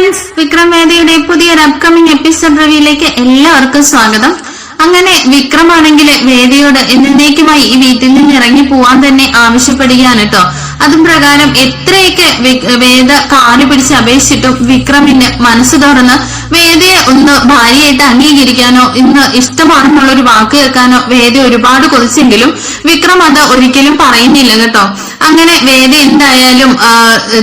Friends Vikram വേദയുടെ പുതിയൊരു upcoming episode റിവ്യൂയിലേക്ക് എല്ലാവർക്കും സ്വാഗതം. അങ്ങനെ വിക്രമാണെങ്കിൽ വേദിയോട് എന്നേക്കുമായി ഈ വീട്ടിൽ നിന്ന് ഇറങ്ങി പോവാൻ തന്നെ ആവശ്യപ്പെടുകയാണ് കേട്ടോ അതും പ്രകാരം എത്രയൊക്കെ വേദ കാലു പിടിച്ച് അപേക്ഷിച്ചിട്ടും വിക്രമിന് മനസ്സ് തുറന്ന് വേദയെ ഒന്ന് ഭാര്യയായിട്ട് അംഗീകരിക്കാനോ ഇന്ന് ഇഷ്ടമാണെന്നുള്ള ഒരു വാക്ക് കേൾക്കാനോ വേദ ഒരുപാട് കൊതിച്ചെങ്കിലും വിക്രം അത് ഒരിക്കലും പറയുന്നില്ല കേട്ടോ. അങ്ങനെ വേദ എന്തായാലും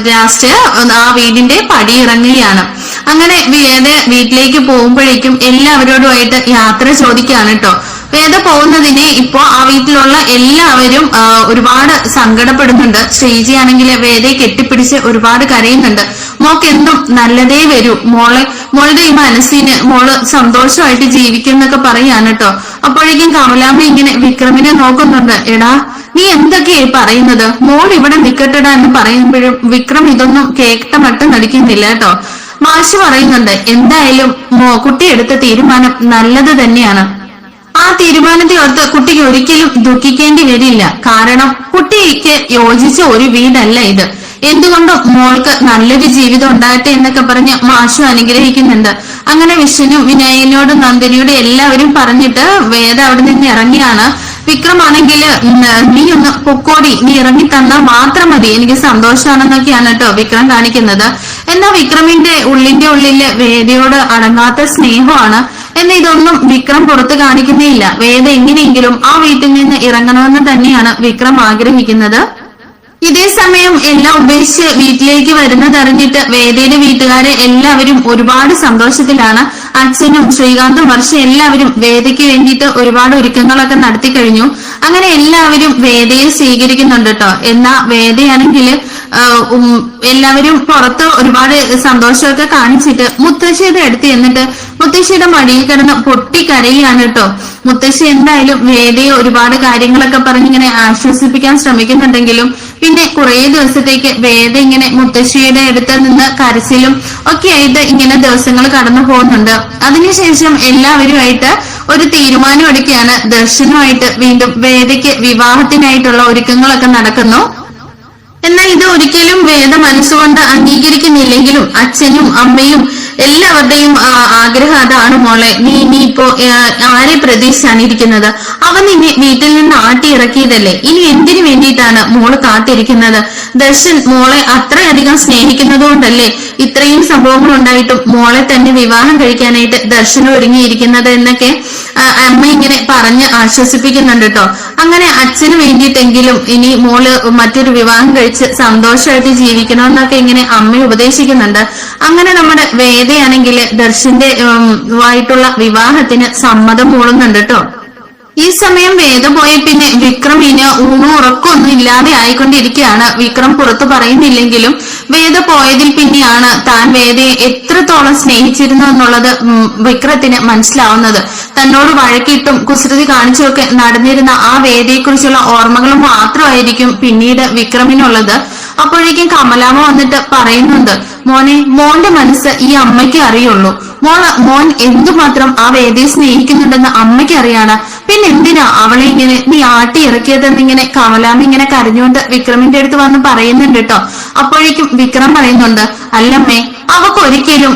ലാസ്റ്റ് ആ വീടിന്റെ പടി ഇറങ്ങുകയാണ്. അങ്ങനെ വേദ വീട്ടിലേക്ക് പോകുമ്പോഴേക്കും എല്ലാവരോടുമായിട്ട് യാത്ര ചോദിക്കുകയാണ് കേട്ടോ. വേദ പോകുന്നതിനെ ഇപ്പോ ആ വീട്ടിലുള്ള എല്ലാവരും ഒരുപാട് സങ്കടപ്പെടുന്നുണ്ട്. ശ്രീജി ആണെങ്കിൽ വേദയെ കെട്ടിപ്പിടിച്ച് ഒരുപാട് കരയുന്നുണ്ട്. മോക്ക് എന്തും നല്ലതേ വരൂ. മോളെ മോളുടെ ഈ മനസ്സിന് മോൾ സന്തോഷമായിട്ട് ജീവിക്കും എന്നൊക്കെ പറയാണ് കേട്ടോ അപ്പോഴേക്കും കമലാമ്മ ഇങ്ങനെ വിക്രമിനെ നോക്കുന്നുണ്ട്. എടാ നീ എന്തൊക്കെയായി പറയുന്നത്? മോൾ ഇവിടെ നിക്കട്ടടാ എന്ന് പറയുമ്പോഴും വിക്രം ഇതൊന്നും കേട്ട മട്ടും നടിക്കുന്നില്ല കേട്ടോ മാഷ് പറയുന്നുണ്ട് എന്തായാലും കുട്ടി എടുത്ത തീരുമാനം നല്ലത് തന്നെയാണ്. തീരുമാനത്തെ ഓർത്ത് കുട്ടിക്ക് ഒരിക്കലും ദുഃഖിക്കേണ്ടി വരില്ല. കാരണം കുട്ടിക്ക് യോജിച്ച ഒരു വീടല്ല ഇത്. എന്തുകൊണ്ടും മോൾക്ക് നല്ലൊരു ജീവിതം ഉണ്ടാകട്ടെ എന്നൊക്കെ പറഞ്ഞ് മാഷു അനുഗ്രഹിക്കുന്നുണ്ട്. അങ്ങനെ വിഷ്ണു വിനായകനോടും നന്ദിനിയോടും എല്ലാവരും പറഞ്ഞിട്ട് വേദ അവിടെ നിന്ന് ഇറങ്ങിയാണ്. വിക്രമാണെങ്കിൽ നീ ഒന്ന് പൊക്കോടി നീ ഇറങ്ങി തന്നാൽ മാത്രം മതി. എനിക്ക് സന്തോഷമാണെന്നൊക്കെയാണ് കേട്ടോ വിക്രം കാണിക്കുന്നത്. എന്നാ വിക്രമിന്റെ ഉള്ളിന്റെ ഉള്ളിൽ വേദയോട് അടങ്ങാത്ത സ്നേഹമാണ് എന്നാൽ ഇതൊന്നും വിക്രം പുറത്ത് കാണിക്കുന്നേയില്ല. വേദ എങ്ങനെയെങ്കിലും ആ വീട്ടിൽ നിന്ന് ഇറങ്ങണമെന്ന് തന്നെയാണ് വിക്രം ആഗ്രഹിക്കുന്നത്. ഇതേ സമയം എല്ലാം ഉപേക്ഷിച്ച് വീട്ടിലേക്ക് വരുന്നതറിഞ്ഞിട്ട് വേദയുടെ വീട്ടുകാരെ എല്ലാവരും ഒരുപാട് സന്തോഷത്തിലാണ്. അച്ഛനും ശ്രീകാന്തും വർഷ എല്ലാവരും വേദയ്ക്ക് വേണ്ടിയിട്ട് ഒരുപാട് ഒരുക്കങ്ങളൊക്കെ നടത്തി കഴിഞ്ഞു. അങ്ങനെ എല്ലാവരും വേദയെ സ്വീകരിക്കുന്നുണ്ട് കേട്ടോ എന്നാ വേദയാണെങ്കിൽ എല്ലാവരും പുറത്ത് ഒരുപാട് സന്തോഷമൊക്കെ കാണിച്ചിട്ട് മുത്തശ്ശിയുടെ അടുത്ത് എന്നിട്ട് മുത്തശ്ശിയുടെ മടിയിൽ കിടന്ന് പൊട്ടിക്കരയാണ് കേട്ടോ മുത്തശ്ശി എന്തായാലും വേദയെ ഒരുപാട് കാര്യങ്ങളൊക്കെ പറഞ്ഞിങ്ങനെ ആശ്വസിപ്പിക്കാൻ ശ്രമിക്കുന്നുണ്ടെങ്കിലും പിന്നെ കുറെ ദിവസത്തേക്ക് വേദ ഇങ്ങനെ മുത്തശ്ശിയുടെ അടുത്ത് നിന്ന് കരച്ചിലും ഒക്കെ ആയിട്ട് ഇങ്ങനെ ദിവസങ്ങൾ കടന്നു പോകുന്നുണ്ട്. അതിനുശേഷം എല്ലാവരുമായിട്ട് ഒരു തീരുമാനം എടുക്കുകയാണ്. ദർശനമായിട്ട് വീണ്ടും വേദയ്ക്ക് വിവാഹത്തിനായിട്ടുള്ള ഒരുക്കങ്ങളൊക്കെ നടക്കുന്നു. എന്നാൽ ഇത് ഒരിക്കലും വേദ മനസ്സുകൊണ്ട് അംഗീകരിക്കുന്നില്ലെങ്കിലും അച്ഛനും അമ്മയും എല്ലാവരുടെയും ആഗ്രഹം അതാണ് മോളെ. നീ നീ ഇപ്പോ ആരെ പ്രതീക്ഷിച്ചാണ് ഇരിക്കുന്നത്? അവൻ നിന്നെ വീട്ടിൽ നിന്ന് ആട്ടി ഇറക്കിയതല്ലേ ഇനി എന്തിനു വേണ്ടിയിട്ടാണ് മോൾ കാത്തിരിക്കുന്നത്? ദർശൻ മോളെ അത്രയധികം സ്നേഹിക്കുന്നതുകൊണ്ടല്ലേ ഇത്രയും സംഭവങ്ങൾ ഉണ്ടായിട്ടും മോളെ തന്നെ വിവാഹം കഴിക്കാനായിട്ട് ദർശനം ഒരുങ്ങിയിരിക്കുന്നത് എന്നൊക്കെ അമ്മ ഇങ്ങനെ പറഞ്ഞ് ആശ്വസിപ്പിക്കുന്നുണ്ട് കേട്ടോ. അങ്ങനെ അച്ഛന് വേണ്ടിയിട്ടെങ്കിലും ഇനി മോൾ മറ്റൊരു വിവാഹം കഴിച്ച് സന്തോഷമായിട്ട് ജീവിക്കണമെന്നൊക്കെ ഇങ്ങനെ അമ്മ ഉപദേശിക്കുന്നുണ്ട്. അങ്ങനെ നമ്മുടെ വേദയാണെങ്കിൽ ദർശന്റെ ആയിട്ടുള്ള വിവാഹത്തിന് സമ്മതം മൂളുന്നുണ്ട് കേട്ടോ ഈ സമയം വേദ പോയ പിന്നെ വിക്രമിന് ഊണും ഉറക്കമൊന്നും ഇല്ലാതെ ആയിക്കൊണ്ടിരിക്കുകയാണ്. വിക്രം പുറത്തു പറയുന്നില്ലെങ്കിലും വേദ പോയതിൽ പിന്നെയാണ് താൻ വേദയെ എത്രത്തോളം സ്നേഹിച്ചിരുന്നു എന്നുള്ളത് വിക്രത്തിന് മനസ്സിലാവുന്നത്. തന്നോട് വഴക്കിട്ടും കുസൃതി കാണിച്ചുമൊക്കെ നടന്നിരുന്ന ആ വേദയെക്കുറിച്ചുള്ള ഓർമ്മകൾ മാത്രമായിരിക്കും പിന്നീട് വിക്രമിനുള്ളത്. അപ്പോഴേക്കും കമലാമ്മ വന്നിട്ട് പറയുന്നുണ്ട് മോനെ മോന്റെ മനസ്സ് ഈ അമ്മയ്ക്ക് അറിയുള്ളൂ. മോൾ മോൻ എന്തുമാത്രം ആ വേദിയെ സ്നേഹിക്കുന്നുണ്ടെന്ന് അമ്മയ്ക്ക് അറിയാണ്. പിന്നെ എന്തിനാ അവളെ ഇങ്ങനെ നീ ആട്ടി ഇറക്കിയതെന്നിങ്ങനെ കമലാമ്മ ഇങ്ങനെ കരഞ്ഞുകൊണ്ട് വിക്രമിന്റെ അടുത്ത് വന്ന് പറയുന്നുണ്ട് കേട്ടോ അപ്പോഴേക്കും വിക്രം പറയുന്നുണ്ട് അല്ലമ്മേ അവക്ക് ഒരിക്കലും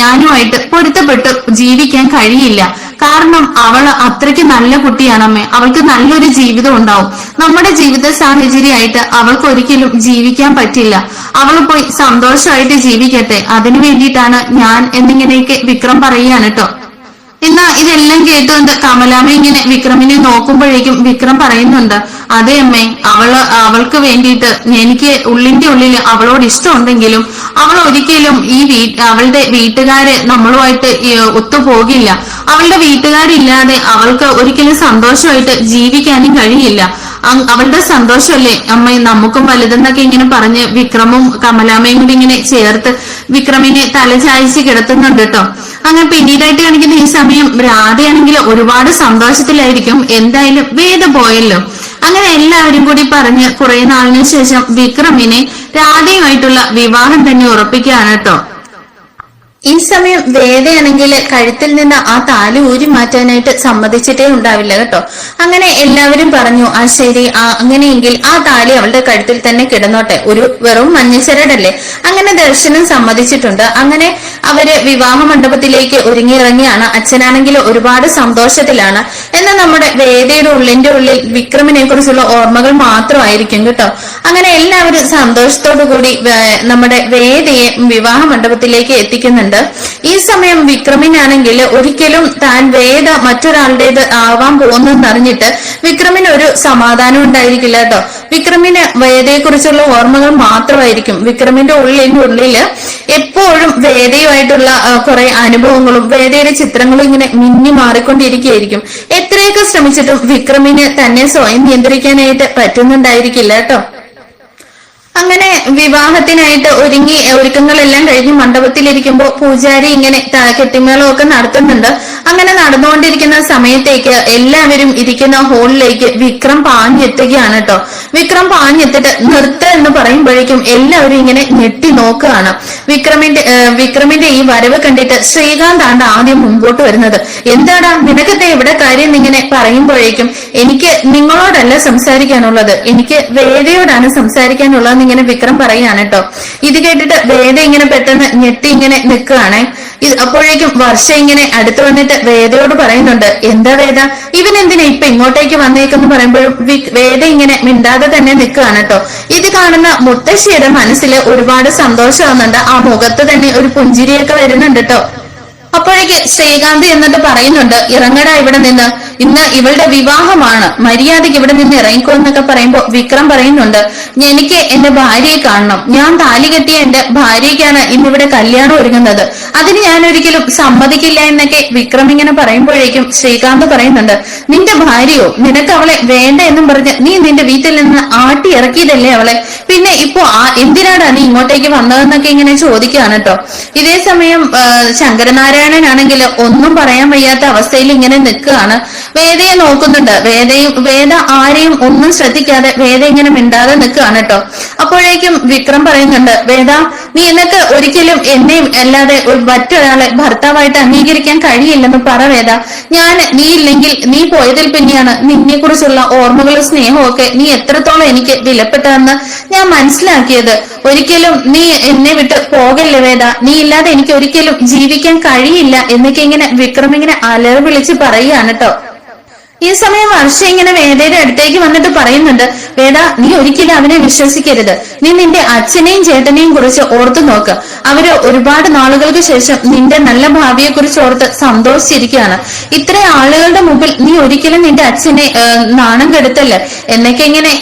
ഞാനുമായിട്ട് പൊരുത്തപ്പെട്ട് ജീവിക്കാൻ കഴിയില്ല. കാരണം അവൾ അത്രയ്ക്ക് നല്ല കുട്ടിയാണമ്മേ. അവൾക്ക് നല്ലൊരു ജീവിതം ഉണ്ടാവും. നമ്മുടെ ജീവിത സാഹചര്യമായിട്ട് അവൾക്ക് ഒരിക്കലും ജീവിക്കാൻ പറ്റില്ല. അവൾ പോയി സന്തോഷമായിട്ട് ജീവിക്കട്ടെ. അതിനു വേണ്ടിയിട്ടാണ് ഞാൻ എന്നിങ്ങനെയൊക്കെ വിക്രം പറയുകയാണ് കേട്ടോ എന്നാ ഇതെല്ലാം കേട്ടുകൊണ്ട് കമലാമ്മ ഇങ്ങനെ വിക്രമിനെ നോക്കുമ്പോഴേക്കും വിക്രം പറയുന്നുണ്ട് അതെ അമ്മ അവൾ അവൾക്ക് വേണ്ടിയിട്ട് എനിക്ക് ഉള്ളിന്റെ ഉള്ളിൽ അവളോട് ഇഷ്ടമുണ്ടെങ്കിലും അവൾ ഒരിക്കലും ഈ വീ അവളുടെ വീട്ടുകാര് നമ്മളുമായിട്ട് ഒത്തുപോകില്ല അവളുടെ വീട്ടുകാരില്ലാതെ അവൾക്ക് ഒരിക്കലും സന്തോഷമായിട്ട് ജീവിക്കാനും കഴിയില്ല. അവളുടെ സന്തോഷമല്ലേ? അമ്മ നമുക്കും വലുതെന്നൊക്കെ ഇങ്ങനെ പറഞ്ഞ് വിക്രമും കമലാമ്മയും കൂടി ഇങ്ങനെ ചേർത്ത് വിക്രമിനെ തലചായ്ച്ച് കിടത്തുന്നുണ്ട് കേട്ടോ. അങ്ങനെ പിന്നീടായിട്ട് കാണിക്കുന്ന ഈ സമയം രാധയാണെങ്കിൽ ഒരുപാട് സന്തോഷത്തിലായിരിക്കും. എന്തായാലും വേദ പോയല്ലോ. അങ്ങനെ എല്ലാവരും കൂടി പറഞ്ഞ് കുറെ നാളിന് ശേഷം വിക്രമിനെ രാധയുമായിട്ടുള്ള വിവാഹം തന്നെ ഉറപ്പിക്കുകയാണ് കേട്ടോ. ഈ സമയം വേദയാണെങ്കിൽ കഴുത്തിൽ നിന്ന് ആ താലി ഊരി മാറ്റാനായിട്ട് സമ്മതിച്ചിട്ടേ ഉണ്ടാവില്ല കേട്ടോ. അങ്ങനെ എല്ലാവരും പറഞ്ഞു ആ ശരി ആ അങ്ങനെയെങ്കിൽ ആ താലി അവളുടെ കഴുത്തിൽ തന്നെ കിടന്നോട്ടെ. ഒരു വെറും മഞ്ഞച്ചരടല്ലേ അങ്ങനെ ദർശനം സമ്മതിച്ചിട്ടുണ്ട്. അങ്ങനെ അവർ വിവാഹ മണ്ഡപത്തിലേക്ക് ഒരുങ്ങിയിറങ്ങിയാണ്. അച്ഛനാണെങ്കിൽ ഒരുപാട് സന്തോഷത്തിലാണ്. എന്നാൽ നമ്മുടെ വേദയുടെ ഉള്ളിന്റെ ഉള്ളിൽ വിക്രമിനെ കുറിച്ചുള്ള ഓർമ്മകൾ മാത്രമായിരിക്കും കേട്ടോ. അങ്ങനെ എല്ലാവരും സന്തോഷത്തോടു കൂടി നമ്മുടെ വേദയെ വിവാഹ മണ്ഡപത്തിലേക്ക് എത്തിക്കുന്നുണ്ട്. ഈ സമയം വിക്രമിനാണെങ്കിൽ ഒരിക്കലും താൻ വേദ മറ്റൊരാളുടേത് ആവാൻ പോകുന്നെന്ന് അറിഞ്ഞിട്ട് വിക്രമിന് ഒരു സമാധാനം ഉണ്ടായിരിക്കില്ല കേട്ടോ. വിക്രമിന് വേദയെക്കുറിച്ചുള്ള ഓർമ്മകൾ മാത്രമായിരിക്കും. വിക്രമിന്റെ ഉള്ളിന്റെ ഉള്ളിൽ എപ്പോഴും വേദയുമായിട്ടുള്ള കുറെ അനുഭവങ്ങളും വേദയുടെ ചിത്രങ്ങളും ഇങ്ങനെ മിന്നി മാറിക്കൊണ്ടിരിക്കുകയായിരിക്കും. എത്രയൊക്കെ ശ്രമിച്ചിട്ടും വിക്രമിന് തന്നെ സ്വയം നിയന്ത്രിക്കാനായിട്ട് പറ്റുന്നുണ്ടായിരിക്കില്ല കേട്ടോ. അങ്ങനെ വിവാഹത്തിനായിട്ട് ഒരുങ്ങി ഒരുക്കങ്ങളെല്ലാം കഴിഞ്ഞ് മണ്ഡപത്തിലിരിക്കുമ്പോൾ പൂജാരി ഇങ്ങനെ കെട്ടിമേളം കെട്ടിമേളമൊക്കെ നടത്തുന്നുണ്ട്. അങ്ങനെ നടന്നുകൊണ്ടിരിക്കുന്ന സമയത്തേക്ക് എല്ലാവരും ഇരിക്കുന്ന ഹോളിലേക്ക് വിക്രം പാഞ്ഞെത്തുകയാണ് കേട്ടോ വിക്രം പാഞ്ഞെത്തിട്ട് നിർത്ത എന്ന് പറയുമ്പോഴേക്കും എല്ലാവരും ഇങ്ങനെ ഞെട്ടി നോക്കുകയാണ്. വിക്രമിന്റെ വിക്രമിന്റെ ഈ വരവ് കണ്ടിട്ട് ശ്രീകാന്ത് ആണ് ആദ്യം മുമ്പോട്ട് വരുന്നത്. എന്താണ് നിനക്കത്തെ എവിടെ കാര്യം ഇങ്ങനെ പറയുമ്പോഴേക്കും എനിക്ക് നിങ്ങളോടല്ല സംസാരിക്കാനുള്ളത്. എനിക്ക് വേദയോടാണ് സംസാരിക്കാനുള്ളതെന്ന് ഇങ്ങനെ വിക്രം പറയാണ് കേട്ടോ. ഇത് കേട്ടിട്ട് വേദ ഇങ്ങനെ പെട്ടെന്ന് ഞെട്ടി ഇങ്ങനെ നിൽക്കുകയാണ്. അപ്പോഴേക്കും വർഷ ഇങ്ങനെ അടുത്ത് വന്നിട്ട് വേദയോട് പറയുന്നുണ്ട് എന്താ വേദ? ഇവൻ എന്തിനാ ഇപ്പൊ ഇങ്ങോട്ടേക്ക് വന്നേക്കെന്ന് പറയുമ്പോഴും വേദ ഇങ്ങനെ മിണ്ടാതെ തന്നെ നിൽക്കുകയാണ് കേട്ടോ. ഇത് കാണുന്ന മുത്തശ്ശിയുടെ മനസ്സിൽ ഒരുപാട് സന്തോഷമാവുന്നുണ്ട്. ആ മുഖത്ത് തന്നെ ഒരു പുഞ്ചിരിയൊക്കെ വരുന്നുണ്ട് കേട്ടോ. അപ്പോഴേക്ക് ശ്രീകാന്ത് എന്നിട്ട് പറയുന്നുണ്ട് ഇറങ്ങടാ ഇവിടെ നിന്ന്. ഇന്ന് ഇവളുടെ വിവാഹമാണ്. മര്യാദയ്ക്ക് ഇവിടെ നിന്ന് ഇറങ്ങിക്കോ എന്നൊക്കെ പറയുമ്പോ വിക്രം പറയുന്നുണ്ട് എനിക്ക് എന്റെ ഭാര്യയെ കാണണം. ഞാൻ താലി കെട്ടിയ എന്റെ ഭാര്യയ്ക്കാണ് ഇന്നിവിടെ കല്യാണം ഒരുങ്ങുന്നത്. അതിന് ഞാൻ ഒരിക്കലും സമ്മതിക്കില്ല എന്നൊക്കെ വിക്രം ഇങ്ങനെ പറയുമ്പോഴേക്കും ശ്രീകാന്ത് പറയുന്നുണ്ട് നിന്റെ ഭാര്യയോ? നിനക്ക് അവളെ വേണ്ട എന്നും പറഞ്ഞ് നീ നിന്റെ വീട്ടിൽ നിന്ന് ആട്ടി ഇറക്കിയതല്ലേ അവളെ? പിന്നെ ഇപ്പോ ആ എന്തിനാടാ നീ ഇങ്ങോട്ടേക്ക് വന്നതെന്നൊക്കെ ഇങ്ങനെ ചോദിക്കുകയാണ് കേട്ടോ ഇതേ സമയം ശങ്കരനാരായണൻ ആണെങ്കിൽ ഒന്നും പറയാൻ വയ്യാത്ത അവസ്ഥയിൽ ഇങ്ങനെ നിൽക്കുകയാണ്. വേദയെ നോക്കുന്നുണ്ട്. വേദയും വേദ ആരെയും ഒന്നും ശ്രദ്ധിക്കാതെ വേദ ഇങ്ങനെ മിണ്ടാതെ നിൽക്കുകയാണ് കേട്ടോ. അപ്പോഴേക്കും വിക്രം പറയുന്നുണ്ട് വേദ നീ എന്നൊക്കെ ഒരിക്കലും എന്നെയും അല്ലാതെ മറ്റൊരാളെ ഭർത്താവായിട്ട് അംഗീകരിക്കാൻ കഴിയില്ലെന്ന് പറ വേദ. ഞാൻ നീ ഇല്ലെങ്കിൽ നീ പോയതിൽ പിന്നെയാണ് നിന്നെ കുറിച്ചുള്ള ഓർമ്മകളും സ്നേഹവും ഒക്കെ നീ എത്രത്തോളം എനിക്ക് വിലപ്പെട്ടതെന്ന് ഞാൻ മനസ്സിലാക്കിയത്. ഒരിക്കലും നീ എന്നെ വിട്ട് പോകല്ലേ വേദ. നീ ഇല്ലാതെ എനിക്ക് ഒരിക്കലും ജീവിക്കാൻ കഴിയില്ല എന്നൊക്കെ ഇങ്ങനെ വിക്രം ഇങ്ങനെ അലറി വിളിച്ച് പറയുകയാണ് കേട്ടോ. ഈ സമയം വർഷ ഇങ്ങനെ വേദയുടെ അടുത്തേക്ക് വന്നിട്ട് പറയുന്നുണ്ട് വേദ നീ ഒരിക്കലും അവനെ വിശ്വസിക്കരുത്. നീ നിന്റെ അച്ഛനെയും ചേട്ടനെയും കുറിച്ച് ഓർത്തു നോക്ക്. അവർ ഒരുപാട് നാളുകൾക്ക് ശേഷം നിന്റെ നല്ല ഭാവിയെ കുറിച്ച് ഓർത്ത് സന്തോഷിച്ചിരിക്കുകയാണ്. ഇത്ര ആളുകളുടെ മുമ്പിൽ നീ ഒരിക്കലും നിന്റെ അച്ഛനെ നാണം കെടുത്തല്ല? എന്നൊക്കെ ഇങ്ങനെ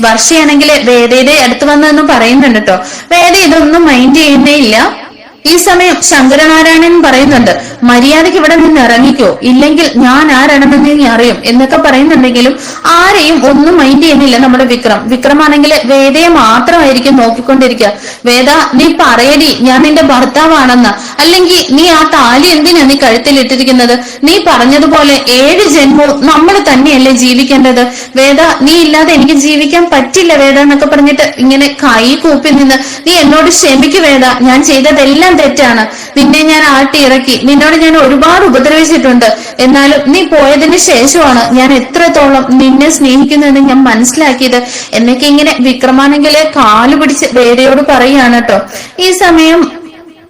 വർഷയാണെങ്കിൽ വേദയുടെ അടുത്ത് വന്നതെന്ന് പറയുന്നുണ്ട് കേട്ടോ. വേദ ഇതൊന്നും മൈൻഡ് ചെയ്യുന്നേ ഇല്ല. ഈ സമയം ശങ്കരനാരായണൻ പറയുന്നുണ്ട് മര്യാദയ്ക്ക് ഇവിടെ നിന്ന് ഇറങ്ങിക്കോ ഇല്ലെങ്കിൽ ഞാൻ ആരാണെന്ന് നീ അറിയും എന്നൊക്കെ പറയുന്നുണ്ടെങ്കിലും ആരെയും ഒന്നും മൈൻഡ് ചെയ്യുന്നില്ല നമ്മുടെ വിക്രം. വിക്രമാണെങ്കിൽ വേദയെ മാത്രമായിരിക്കും നോക്കിക്കൊണ്ടിരിക്കുക. വേദ നീ പറയടി ഞാൻ നിന്റെ ഭർത്താവാണെന്ന്. അല്ലെങ്കിൽ നീ ആ താലി എന്തിനാ നീ കഴുത്തിൽ ഇട്ടിരിക്കുന്നത് നീ പറഞ്ഞതുപോലെ ഏഴ് ജന്മവും നമ്മൾ തന്നെയല്ലേ ജീവിക്കേണ്ടത്? വേദ നീ ഇല്ലാതെ എനിക്ക് ജീവിക്കാൻ പറ്റില്ല വേദ എന്നൊക്കെ പറഞ്ഞിട്ട് ഇങ്ങനെ കൈ കൂപ്പി നിന്ന് നീ എന്നോട് ക്ഷമിക്കു വേദ ഞാൻ ചെയ്തതെല്ലാം തെറ്റാണ്. നിന്നെ ഞാൻ ആട്ടി ഇറക്കി. നിന്നോട് ഞാൻ ഒരുപാട് ഉപദ്രവിച്ചിട്ടുണ്ട്. എന്നാലും നീ പോയതിന് ശേഷമാണ് ഞാൻ എത്രത്തോളം നിന്നെ സ്നേഹിക്കുന്നതെന്ന് ഞാൻ മനസ്സിലാക്കിയത്. എന്നൊക്കെ ഇങ്ങനെ വിക്രമാണെങ്കിൽ കാൽ പിടിച്ച് വേദയോട് കേട്ടോ. ഈ സമയം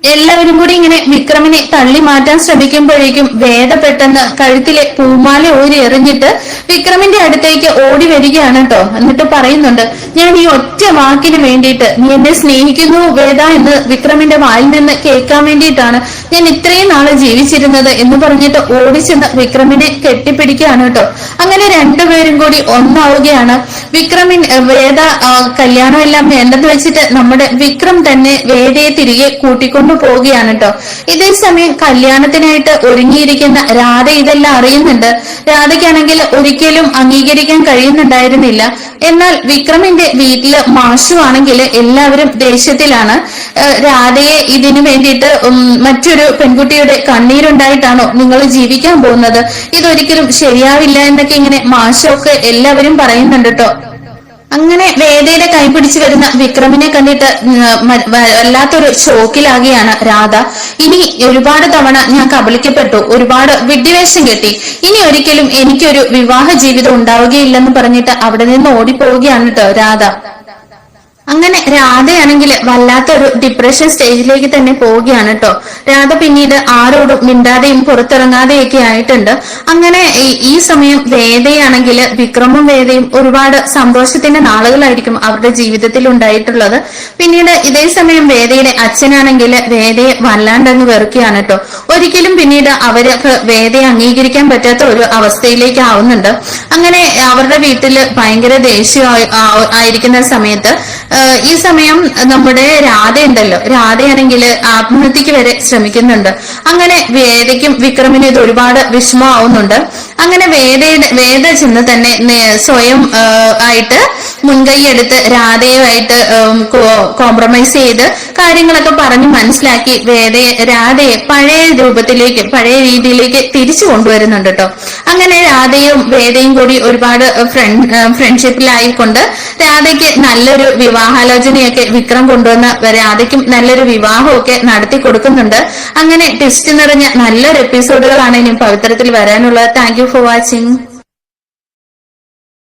എല്ലാവരും കൂടി ഇങ്ങനെ വിക്രമിനെ തള്ളി മാറ്റാൻ ശ്രമിക്കുമ്പോഴേക്കും വേദ പെട്ടെന്ന് കഴുത്തിലെ പൂമാല ഊരി എറിഞ്ഞിട്ട് വിക്രമിന്റെ അടുത്തേക്ക് ഓടി വരികയാണ് കേട്ടോ എന്നിട്ട് പറയുന്നുണ്ട് ഞാൻ ഈ ഒറ്റ വാക്കിന് വേണ്ടിയിട്ട് നീ എന്നെ സ്നേഹിക്കുന്നു വേദ എന്ന് വിക്രമിന്റെ വായിൽ നിന്ന് കേൾക്കാൻ വേണ്ടിയിട്ടാണ് ഞാൻ ഇത്രയും നാളെ ജീവിച്ചിരുന്നത് എന്ന് പറഞ്ഞിട്ട് ഓടിച്ചെന്ന് വിക്രമിനെ കെട്ടിപ്പിടിക്കുകയാണ് കേട്ടോ അങ്ങനെ രണ്ടുപേരും കൂടി ഒന്നാവുകയാണ്. വിക്രമിൻ വേദ കല്യാണം എല്ലാം വേണ്ടെന്ന് വെച്ചിട്ട് നമ്മുടെ വിക്രം തന്നെ വേദയെ തിരികെ കൂട്ടിക്കൊണ്ടു പോവുകയാണ് കേട്ടോ ഇതേ സമയം കല്യാണത്തിനായിട്ട് ഒരുങ്ങിയിരിക്കുന്ന രാധ ഇതെല്ലാം അറിയുന്നുണ്ട്. രാധയ്ക്കാണെങ്കിൽ ഒരിക്കലും അംഗീകരിക്കാൻ കഴിയുന്നുണ്ടായിരുന്നില്ല. എന്നാൽ വിക്രമിന്റെ വീട്ടിൽ മാഷു ആണെങ്കിൽ എല്ലാവരും ദേഷ്യത്തിലാണ്. രാധയെ ഇതിനു വേണ്ടിയിട്ട് മറ്റൊരു പെൺകുട്ടിയുടെ കണ്ണീരുണ്ടായിട്ടാണോ നിങ്ങൾ ജീവിക്കാൻ പോകുന്നത്? ഇതൊരിക്കലും ശരിയാവില്ല എന്നൊക്കെ ഇങ്ങനെ മാഷൊക്കെ എല്ലാവരും പറയുന്നുണ്ട് കേട്ടോ അങ്ങനെ വേദയുടെ കൈപിടിച്ച് വരുന്ന വിക്രമിനെ കണ്ടിട്ട് വല്ലാത്തൊരു ഷോക്കിലാകുകയാണ് രാധ. ഇനി ഒരുപാട് തവണ ഞാൻ കബളിക്കപ്പെട്ടു ഒരുപാട് വിഡ്ഢിവേഷം കെട്ടി. ഇനി ഒരിക്കലും എനിക്കൊരു വിവാഹ ജീവിതം ഉണ്ടാവുകയില്ലെന്ന് പറഞ്ഞിട്ട് അവിടെ നിന്ന് ഓടിപ്പോവുകയാണ് കേട്ടോ രാധ. അങ്ങനെ രാധയാണെങ്കിൽ വല്ലാത്തൊരു ഡിപ്രഷൻ സ്റ്റേജിലേക്ക് തന്നെ പോവുകയാണ് കേട്ടോ രാധ പിന്നീട് ആരോടും മിണ്ടാതെയും പുറത്തിറങ്ങാതെയൊക്കെ ആയിട്ടുണ്ട്. അങ്ങനെ ഈ- സമയം വേദയാണെങ്കിൽ വിക്രമും വേദയും ഒരുപാട് സന്തോഷത്തിന്റെ നാളുകളായിരിക്കും അവരുടെ ജീവിതത്തിൽ ഉണ്ടായിട്ടുള്ളത്. പിന്നീട് ഇതേ സമയം വേദയുടെ അച്ഛനാണെങ്കിൽ വേദയെ വല്ലാണ്ടങ്ങ് വെറുക്കുകയാണ് കേട്ടോ ഒരിക്കലും പിന്നീട് അവർക്ക് വേദയെ അംഗീകരിക്കാൻ പറ്റാത്ത ഒരു അവസ്ഥയിലേക്ക് ആവുന്നുണ്ട്. അങ്ങനെ അവരുടെ വീട്ടിൽ ഭയങ്കര ദേഷ്യം ആയിരിക്കുന്ന സമയത്ത് ഈ സമയം നമ്മുടെ രാധയുണ്ടല്ലോ. രാധയാണെങ്കിൽ ആത്മഹത്യക്ക് വരെ ശ്രമിക്കുന്നുണ്ട്. അങ്ങനെ വേദയ്ക്കും വിക്രമിനും ഇത് ഒരുപാട് വിഷമമാവുന്നുണ്ട്. അങ്ങനെ വേദയുടെ വേദ ചെന്ന് തന്നെ സ്വയം ആയിട്ട് മുൻകൈ എടുത്ത് രാധയുമായിട്ട് കോംപ്രമൈസ് ചെയ്ത് കാര്യങ്ങളൊക്കെ പറഞ്ഞ് മനസ്സിലാക്കി വേദയെ രാധയെ പഴയ രൂപത്തിലേക്ക് പഴയ രീതിയിലേക്ക് തിരിച്ചു കൊണ്ടുവരുന്നുണ്ട് കേട്ടോ. അങ്ങനെ രാധയും വേദയും കൂടി ഒരുപാട് ഫ്രണ്ട് ഫ്രണ്ട്ഷിപ്പിലായിക്കൊണ്ട് രാധയ്ക്ക് നല്ലൊരു വിവാഹാലോചനയൊക്കെ വിക്രം കൊണ്ടുവന്ന രാധയ്ക്കും നല്ലൊരു വിവാഹമൊക്കെ നടത്തി കൊടുക്കുന്നുണ്ട്. അങ്ങനെ ട്വിസ്റ്റ് നിറഞ്ഞ നല്ലൊരു എപ്പിസോഡുകളാണ് ഇനി പവിത്രത്തിൽ വരാനുള്ളത്. Thank for watching